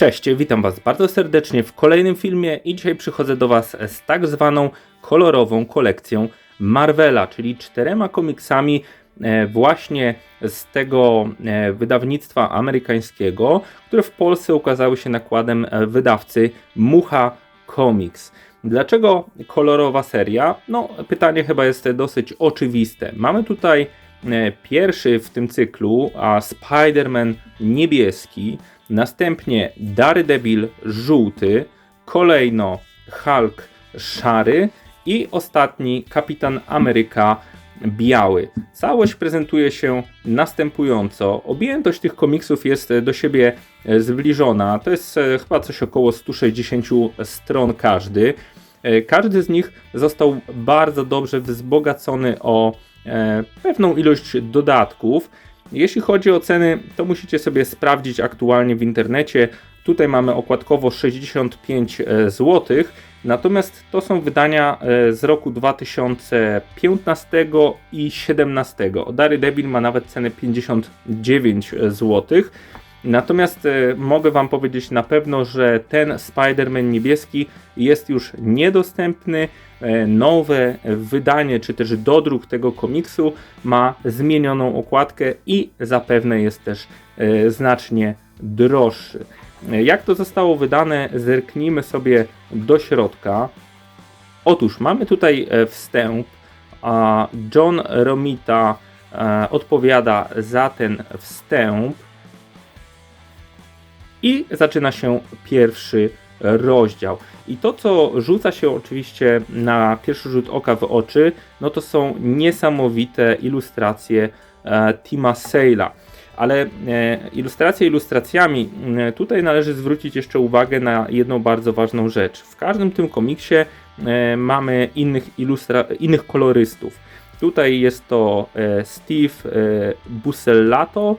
Cześć, witam Was bardzo serdecznie w kolejnym filmie i dzisiaj przychodzę do Was z tak zwaną kolorową kolekcją Marvela, czyli czterema komiksami e, właśnie z tego e, wydawnictwa amerykańskiego, które w Polsce ukazały się nakładem e, wydawcy Mucha Comics. Dlaczego kolorowa seria? No, pytanie chyba jest dosyć oczywiste. Mamy tutaj pierwszy w tym cyklu, a Spider-Man niebieski, Następnie Daredevil żółty, kolejno Hulk szary i ostatni Kapitan Ameryka biały. Całość prezentuje się następująco. Objętość tych komiksów jest do siebie zbliżona. To jest e, chyba coś około 160 stron każdy. E, każdy z nich został bardzo dobrze wzbogacony o e, pewną ilość dodatków. Jeśli chodzi o ceny, to musicie sobie sprawdzić aktualnie w internecie. Tutaj mamy okładkowo 65 e, zł, natomiast to są wydania e, z roku 2015 i 2017. Dary Debil ma nawet cenę 59 zł. Natomiast e, mogę Wam powiedzieć na pewno, że ten Spider-Man niebieski jest już niedostępny. E, nowe wydanie, czy też dodruk tego komiksu ma zmienioną okładkę i zapewne jest też e, znacznie droższy. Jak to zostało wydane, zerknijmy sobie do środka. Otóż mamy tutaj wstęp, a John Romita odpowiada za ten wstęp. I zaczyna się pierwszy rozdział. I to, co rzuca się oczywiście na pierwszy rzut oka w oczy, no to są niesamowite ilustracje e, Tima Sale'a. Ale e, ilustracje ilustracjami, e, tutaj należy zwrócić jeszcze uwagę na jedną bardzo ważną rzecz. W każdym tym komiksie e, mamy innych, ilustra- innych kolorystów. Tutaj jest to e, Steve e, Busellato,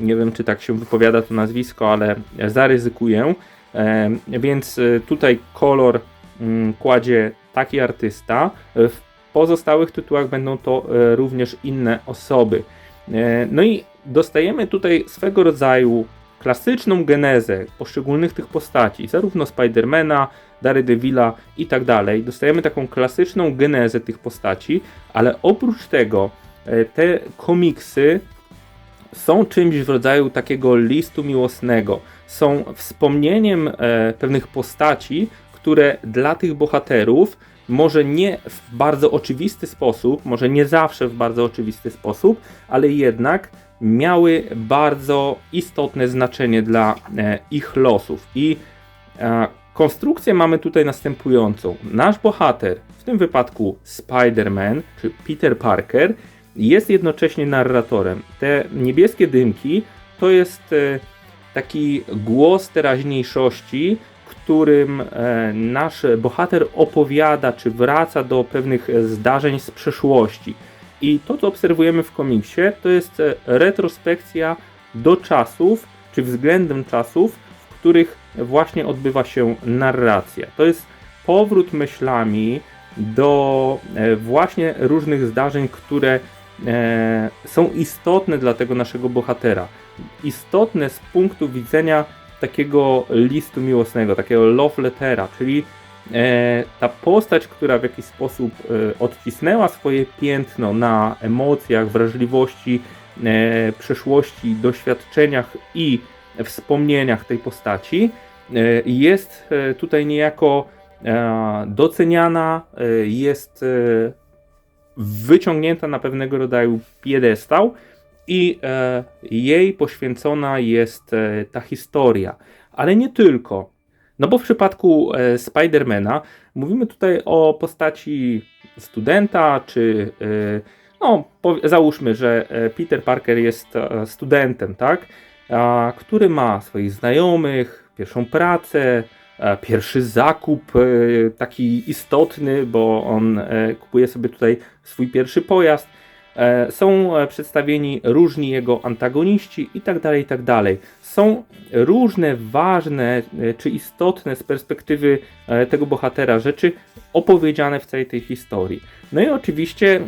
nie wiem, czy tak się wypowiada to nazwisko, ale zaryzykuję. E, więc e, tutaj kolor mm, kładzie taki artysta. W pozostałych tytułach będą to e, również inne osoby. No i dostajemy tutaj swego rodzaju klasyczną genezę poszczególnych tych postaci, zarówno Spidermana, Daredevila i tak dalej. Dostajemy taką klasyczną genezę tych postaci, ale oprócz tego te komiksy są czymś w rodzaju takiego listu miłosnego. Są wspomnieniem e, pewnych postaci, które dla tych bohaterów może nie w bardzo oczywisty sposób, może nie zawsze w bardzo oczywisty sposób, ale jednak miały bardzo istotne znaczenie dla e, ich losów. I e, konstrukcję mamy tutaj następującą. Nasz bohater, w tym wypadku Spider-Man czy Peter Parker, jest jednocześnie narratorem. Te niebieskie dymki to jest e, taki głos teraźniejszości, którym e, nasz bohater opowiada czy wraca do pewnych zdarzeń z przeszłości. I to, co obserwujemy w komiksie, to jest e, retrospekcja do czasów, czy względem czasów, w których właśnie odbywa się narracja. To jest powrót myślami do właśnie różnych zdarzeń, które e, są istotne dla tego naszego bohatera. Istotne z punktu widzenia takiego listu miłosnego, takiego love lettera, czyli e, ta postać, która w jakiś sposób e, odcisnęła swoje piętno na emocjach, wrażliwości, e, przeszłości, doświadczeniach i wspomnieniach tej postaci, e, jest e, tutaj niejako doceniana, jest wyciągnięta na pewnego rodzaju piedestał i e, jej poświęcona jest e, ta historia. Ale nie tylko. No bo w przypadku e, Spidermana mówimy tutaj o postaci studenta, czy e, no, załóżmy, że e, Peter Parker jest e, studentem, tak? A, który ma swoich znajomych, pierwszą pracę, E, pierwszy zakup e, taki istotny, bo on e, kupuje sobie tutaj swój pierwszy pojazd. Są przedstawieni różni jego antagoniści i tak tak dalej. Są różne ważne czy istotne z perspektywy tego bohatera rzeczy opowiedziane w całej tej historii. No i oczywiście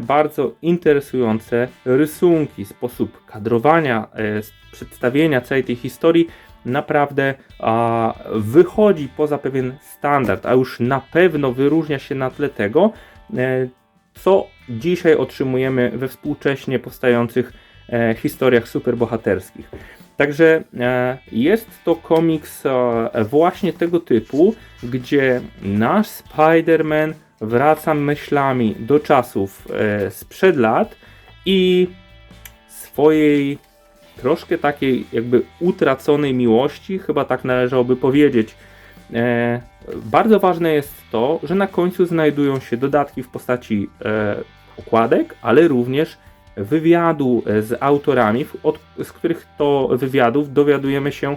bardzo interesujące rysunki, sposób kadrowania, przedstawienia całej tej historii naprawdę a, wychodzi poza pewien standard, a już na pewno wyróżnia się na tle tego, e, co dzisiaj otrzymujemy we współcześnie powstających e, historiach superbohaterskich. Także e, jest to komiks e, właśnie tego typu, gdzie nasz Spider-Man wraca myślami do czasów e, sprzed lat i swojej troszkę takiej jakby utraconej miłości, chyba tak należałoby powiedzieć. E, bardzo ważne jest to, że na końcu znajdują się dodatki w postaci e, okładek, ale również wywiadu e, z autorami, od, z których to wywiadów dowiadujemy się,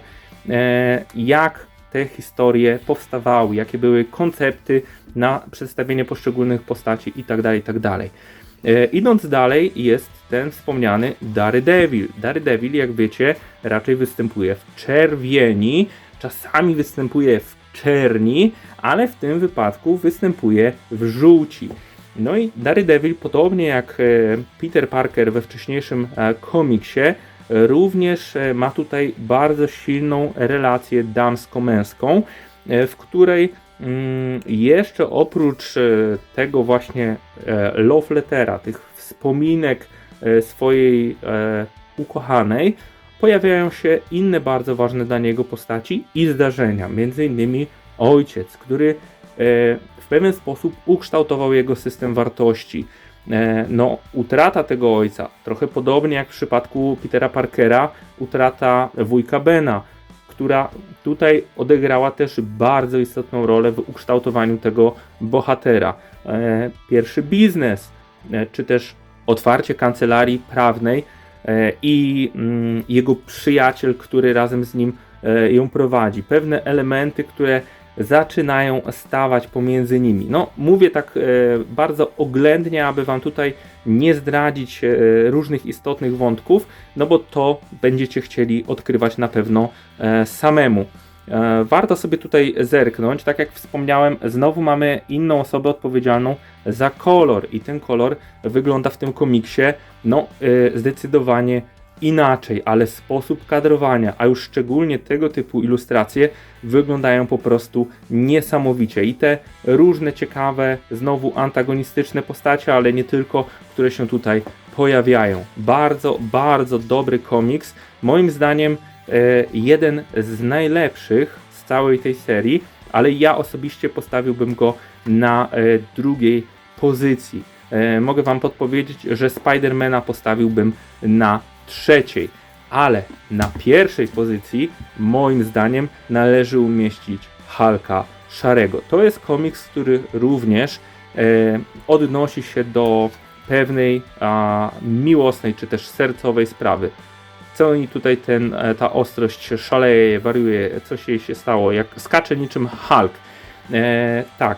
e, jak te historie powstawały, jakie były koncepty na przedstawienie poszczególnych postaci itd. itd. E, idąc dalej jest ten wspomniany Daredevil. Daredevil, jak wiecie, raczej występuje w czerwieni, czasami występuje w czerni, ale w tym wypadku występuje w żółci. No i Daredevil, podobnie jak e, Peter Parker we wcześniejszym e, komiksie, również e, ma tutaj bardzo silną relację damsko-męską, w której mm, jeszcze oprócz tego właśnie love lettera, tych wspominek swojej ukochanej, pojawiają się inne bardzo ważne dla niego postaci i zdarzenia, innymi ojciec, który e, w pewien sposób ukształtował jego system wartości. E, No, utrata tego ojca, trochę podobnie jak w przypadku Petera Parkera, utrata wujka Bena, która tutaj odegrała też bardzo istotną rolę w ukształtowaniu tego bohatera. E, Pierwszy biznes, czy też otwarcie kancelarii prawnej i mm, jego przyjaciel, który razem z nim e, ją prowadzi. Pewne elementy, które zaczynają stawać pomiędzy nimi. No, mówię tak e, bardzo oględnie, aby Wam tutaj nie zdradzić e, różnych istotnych wątków, no bo to będziecie chcieli odkrywać na pewno e, samemu. E, Warto sobie tutaj zerknąć. Tak jak wspomniałem, znowu mamy inną osobę odpowiedzialną za kolor, i ten kolor wygląda w tym komiksie no, e, zdecydowanie inaczej, ale sposób kadrowania, a już szczególnie tego typu ilustracje wyglądają po prostu niesamowicie. I te różne ciekawe, znowu antagonistyczne postacie, ale nie tylko, które się tutaj pojawiają. Bardzo, bardzo dobry komiks. Moim zdaniem jeden z najlepszych z całej tej serii, ale ja osobiście postawiłbym go na e, drugiej pozycji. E, mogę Wam podpowiedzieć, że Spidermana postawiłbym na trzeciej, ale na pierwszej pozycji moim zdaniem należy umieścić Hulka Szarego. To jest komiks, który również e, odnosi się do pewnej a, miłosnej czy też sercowej sprawy. Co oni tutaj ten, e, ta ostrość szaleje, wariuje, coś jej się stało, jak skacze niczym Hulk. E, tak,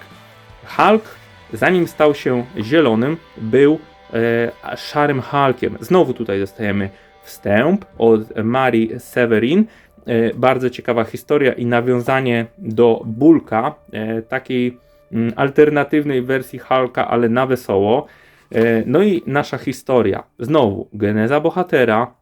Hulk zanim stał się zielonym, był e, szarym Hulkiem. Znowu tutaj dostajemy wstęp od Marii Severin. E, bardzo ciekawa historia i nawiązanie do Bulka, e, takiej mm, alternatywnej wersji Hulka, ale na wesoło. E, no i nasza historia. Znowu, geneza bohatera,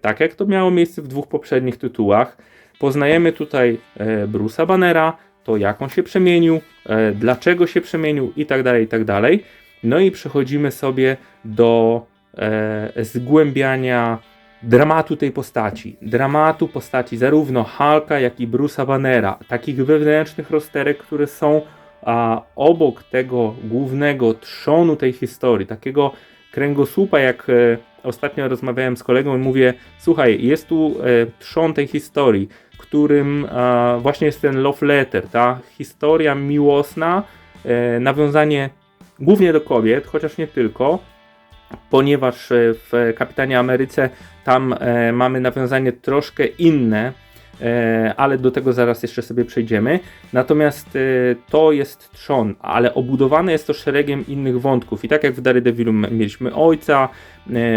tak jak to miało miejsce w dwóch poprzednich tytułach. Poznajemy tutaj e, Bruce'a Bannera, to jak on się przemienił, e, dlaczego się przemienił i tak dalej, i tak dalej. No i przechodzimy sobie do e, zgłębiania dramatu tej postaci. Dramatu postaci zarówno Hulka, jak i Bruce'a Bannera. Takich wewnętrznych rozterek, które są a, obok tego głównego trzonu tej historii. Takiego kręgosłupa, jak e, ostatnio rozmawiałem z kolegą i mówię, słuchaj, jest tu e, trzon tej historii, którym e, właśnie jest ten love letter, ta historia miłosna, e, nawiązanie głównie do kobiet, chociaż nie tylko, ponieważ e, w Kapitanie Ameryce tam e, mamy nawiązanie troszkę inne, ale do tego zaraz jeszcze sobie przejdziemy. Natomiast e, to jest trzon, ale obudowane jest to szeregiem innych wątków. I tak jak w Daredevilu mieliśmy ojca, e,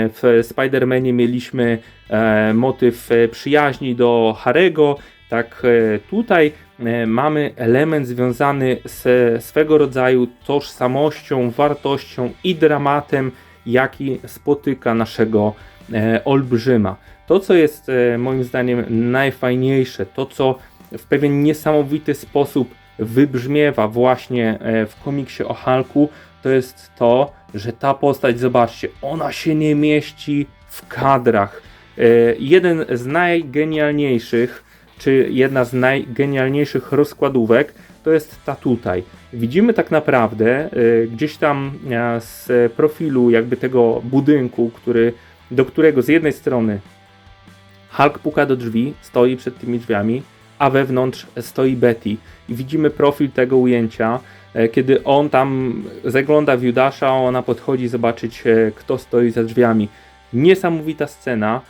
w Spider-Manie mieliśmy e, motyw e, przyjaźni do Harego, tak e, tutaj e, mamy element związany z swego rodzaju tożsamością, wartością i dramatem, jaki spotyka naszego e, olbrzyma. To, co jest e, moim zdaniem najfajniejsze, to co w pewien niesamowity sposób wybrzmiewa właśnie e, w komiksie o Hulku, to jest to, że ta postać, zobaczcie, ona się nie mieści w kadrach. E, jeden z najgenialniejszych, czy jedna z najgenialniejszych rozkładówek, to jest ta tutaj. Widzimy tak naprawdę e, gdzieś tam e, z profilu jakby tego budynku, który, do którego z jednej strony Hulk puka do drzwi, stoi przed tymi drzwiami, a wewnątrz stoi Betty. I widzimy profil tego ujęcia, e, kiedy on tam zagląda w Judasza, ona podchodzi zobaczyć, e, kto stoi za drzwiami. Niesamowita scena.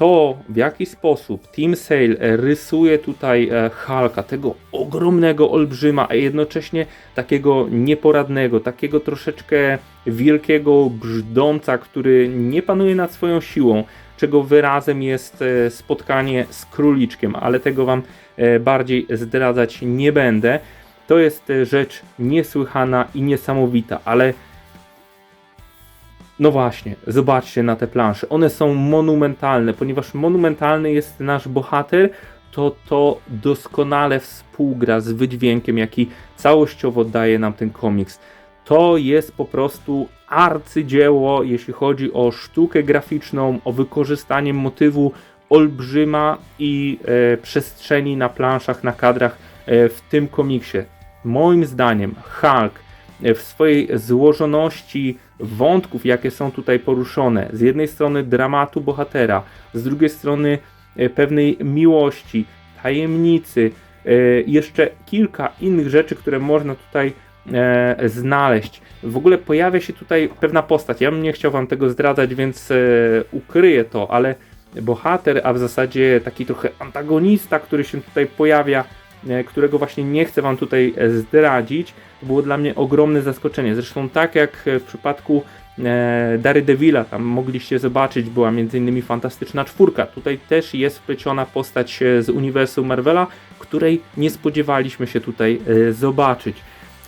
To, w jaki sposób Team Sale rysuje tutaj e, Hulka, tego ogromnego olbrzyma, a jednocześnie takiego nieporadnego, takiego troszeczkę wielkiego brzdąca, który nie panuje nad swoją siłą, czego wyrazem jest e, spotkanie z króliczkiem, ale tego Wam e, bardziej zdradzać nie będę. To jest rzecz niesłychana i niesamowita, ale no właśnie, zobaczcie na te plansze. One są monumentalne, ponieważ monumentalny jest nasz bohater, to to doskonale współgra z wydźwiękiem, jaki całościowo daje nam ten komiks. To jest po prostu arcydzieło, jeśli chodzi o sztukę graficzną, o wykorzystanie motywu olbrzyma i e, przestrzeni na planszach, na kadrach e, w tym komiksie. Moim zdaniem Hulk w swojej złożoności wątków, jakie są tutaj poruszone, z jednej strony dramatu bohatera, z drugiej strony e, pewnej miłości, tajemnicy, e, jeszcze kilka innych rzeczy, które można tutaj e, znaleźć. W ogóle pojawia się tutaj pewna postać. Ja bym nie chciał wam tego zdradzać, więc e, ukryję to, ale bohater, a w zasadzie taki trochę antagonista, który się tutaj pojawia, e, którego właśnie nie chcę wam tutaj e, zdradzić, to było dla mnie ogromne zaskoczenie. Zresztą tak jak w przypadku e, Daredevila, tam mogliście zobaczyć, była m.in. fantastyczna czwórka. Tutaj też jest wpleciona postać e, z uniwersum Marvela, której nie spodziewaliśmy się tutaj e, zobaczyć.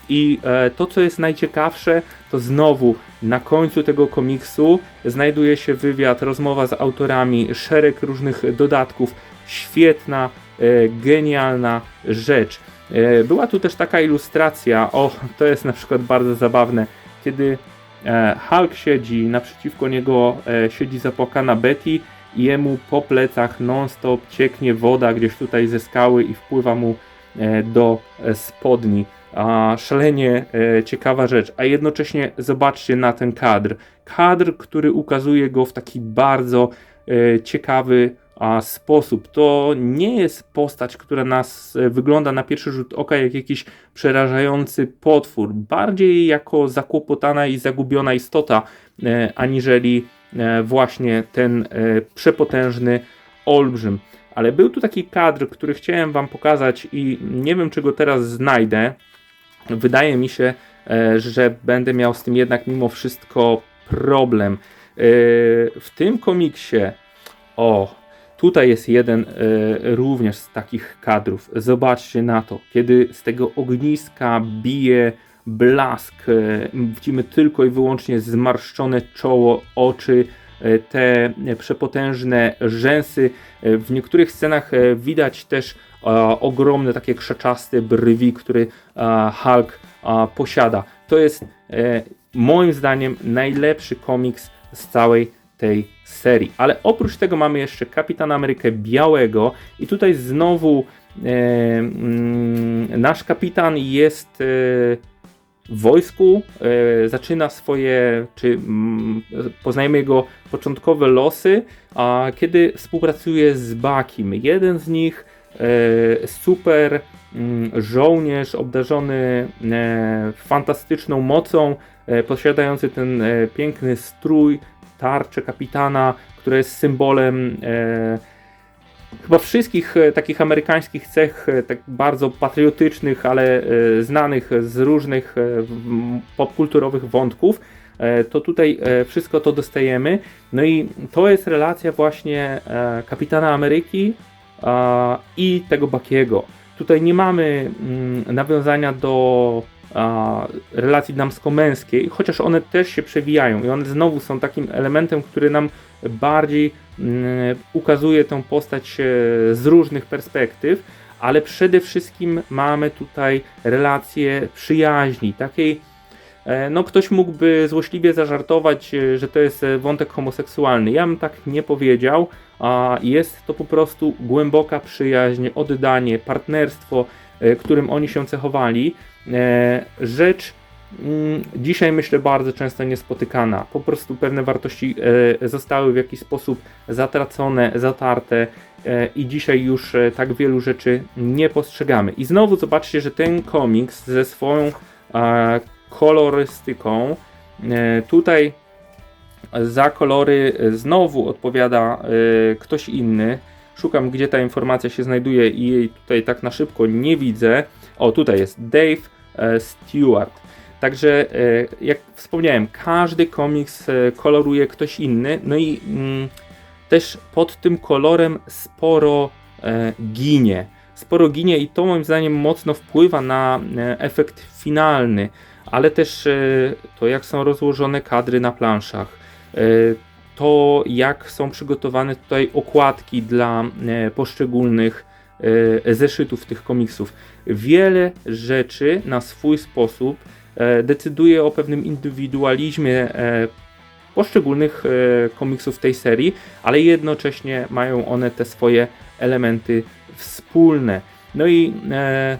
I e, to, co jest najciekawsze, to znowu na końcu tego komiksu znajduje się wywiad, rozmowa z autorami, szereg różnych dodatków. Świetna, e, genialna rzecz. E, była tu też taka ilustracja, o, to jest na przykład bardzo zabawne, kiedy e, Hulk siedzi, naprzeciwko niego e, siedzi zapłakana Betty i jemu po plecach non-stop cieknie woda gdzieś tutaj ze skały i wpływa mu e, do e, spodni. A, szalenie e, ciekawa rzecz, a jednocześnie zobaczcie na ten kadr. Kadr, który ukazuje go w taki bardzo e, ciekawy sposób. To nie jest postać, która nas e, wygląda na pierwszy rzut oka jak jakiś przerażający potwór, bardziej jako zakłopotana i zagubiona istota, e, aniżeli e, właśnie ten przepotężny olbrzym. Ale był tu taki kadr, który chciałem Wam pokazać i nie wiem, czy go teraz znajdę. Wydaje mi się, że będę miał z tym jednak mimo wszystko problem. W tym komiksie, o, tutaj jest jeden e, również z takich kadrów. Zobaczcie na to, kiedy z tego ogniska bije blask, e, widzimy tylko i wyłącznie zmarszczone czoło, oczy, e, te przepotężne rzęsy. W niektórych scenach widać też ogromne takie krzaczaste brwi, które Hulk posiada. To jest moim zdaniem najlepszy komiks z całej tej serii. Ale oprócz tego mamy jeszcze Kapitana Amerykę Białego i tutaj znowu e, mm, nasz kapitan jest e, w wojsku, e, zaczyna swoje, czy mm, poznajemy jego początkowe losy, a kiedy współpracuje z Bakim. Jeden z nich e, super mm, żołnierz obdarzony e, fantastyczną mocą, e, posiadający ten piękny strój, tarczę kapitana, która jest symbolem e, chyba wszystkich e, takich amerykańskich cech, e, tak bardzo patriotycznych, ale znanych z różnych popkulturowych wątków. To tutaj wszystko to dostajemy. No i to jest relacja właśnie kapitana Ameryki i tego Bakiego. Tutaj nie mamy mm, nawiązania do relacji damsko-męskiej, chociaż one też się przewijają i one znowu są takim elementem, który nam bardziej mm, ukazuje tę postać e, z różnych perspektyw, ale przede wszystkim mamy tutaj relację przyjaźni, takiej e, no ktoś mógłby złośliwie zażartować, e, że to jest wątek homoseksualny. Ja bym tak nie powiedział, a jest to po prostu głęboka przyjaźń, oddanie, partnerstwo, którym oni się cechowali. E, Rzecz mm, dzisiaj myślę bardzo często niespotykana. Po prostu pewne wartości e, zostały w jakiś sposób zatracone, zatarte e, i dzisiaj już tak wielu rzeczy nie postrzegamy. I znowu zobaczcie, że ten komiks ze swoją kolorystyką tutaj za kolory znowu odpowiada ktoś inny. Szukam, gdzie ta informacja się znajduje i jej tutaj tak na szybko nie widzę. O, tutaj jest Dave e, Stewart. Także, e, jak wspomniałem, każdy komiks e, koloruje ktoś inny. No i mm, też pod tym kolorem sporo e, ginie. Sporo ginie i to moim zdaniem mocno wpływa na efekt finalny, ale też e, to, jak są rozłożone kadry na planszach. E, to jak są przygotowane tutaj okładki dla e, poszczególnych zeszytów tych komiksów. Wiele rzeczy na swój sposób e, decyduje o pewnym indywidualizmie e, poszczególnych e, komiksów tej serii, ale jednocześnie mają one te swoje elementy wspólne. No i e,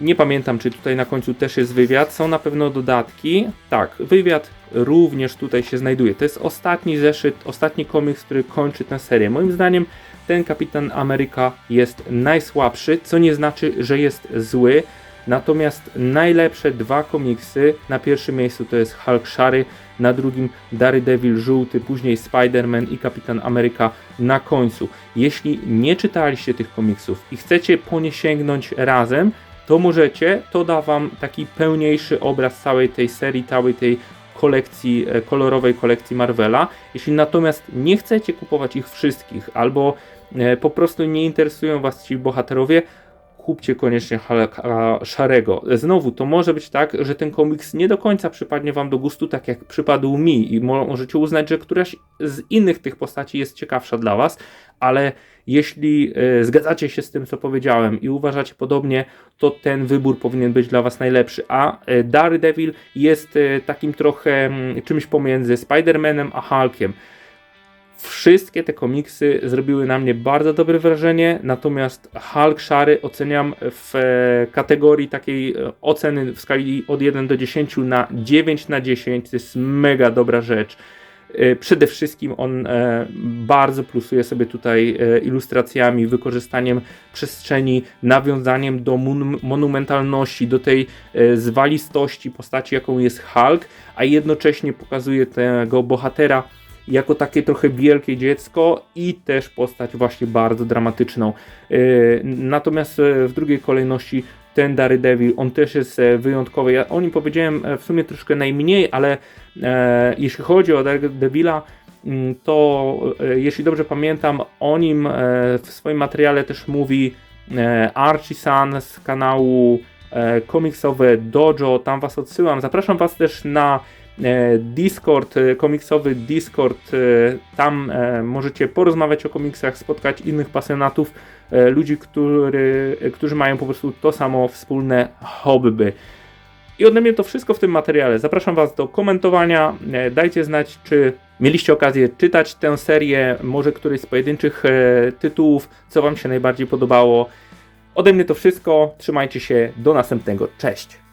nie pamiętam, czy tutaj na końcu też jest wywiad. Są na pewno dodatki. Tak, wywiad również tutaj się znajduje. To jest ostatni zeszyt, ostatni komiks, który kończy tę serię. Moim zdaniem ten Kapitan Ameryka jest najsłabszy, co nie znaczy, że jest zły. Natomiast najlepsze dwa komiksy, na pierwszym miejscu to jest Hulk Szary, na drugim Daredevil żółty, później Spider-Man i Kapitan Ameryka na końcu. Jeśli nie czytaliście tych komiksów i chcecie po nie sięgnąć razem, to możecie, to da wam taki pełniejszy obraz całej tej serii, całej tej kolekcji, e, kolorowej kolekcji Marvela. Jeśli natomiast nie chcecie kupować ich wszystkich, albo po prostu nie interesują was ci bohaterowie, kupcie koniecznie Hulka Szarego. Znowu, to może być tak, że ten komiks nie do końca przypadnie wam do gustu, tak jak przypadł mi i mo- możecie uznać, że któraś z innych tych postaci jest ciekawsza dla was, ale jeśli e, zgadzacie się z tym, co powiedziałem i uważacie podobnie, to ten wybór powinien być dla was najlepszy, a e, Daredevil jest e, takim trochę mm, czymś pomiędzy Spider-Manem a Hulkiem. Wszystkie te komiksy zrobiły na mnie bardzo dobre wrażenie, natomiast Hulk Szary oceniam w e, kategorii takiej e, oceny w skali od 1 do 10 na 9 na 10. To jest mega dobra rzecz. E, Przede wszystkim on bardzo plusuje sobie tutaj ilustracjami, wykorzystaniem przestrzeni, nawiązaniem do mon- monumentalności, do tej zwalistości postaci, jaką jest Hulk, a jednocześnie pokazuje tego bohatera jako takie trochę wielkie dziecko i też postać właśnie bardzo dramatyczną. E, Natomiast e, w drugiej kolejności ten Daredevil, on też jest e, wyjątkowy. Ja o nim powiedziałem e, w sumie troszkę najmniej, ale jeśli chodzi o Daredevila, mm, to jeśli dobrze pamiętam, o nim w swoim materiale też mówi Archie San z kanału komiksowe Dojo, tam was odsyłam. Zapraszam was też na Discord, e, komiksowy Discord, e, tam e, możecie porozmawiać o komiksach, spotkać innych pasjonatów, e, ludzi, który, e, którzy mają po prostu to samo wspólne hobby. I ode mnie to wszystko w tym materiale. Zapraszam Was do komentowania. E, Dajcie znać, czy mieliście okazję czytać tę serię, może któryś z pojedynczych e, tytułów, co Wam się najbardziej podobało. Ode mnie to wszystko. Trzymajcie się. Do następnego. Cześć.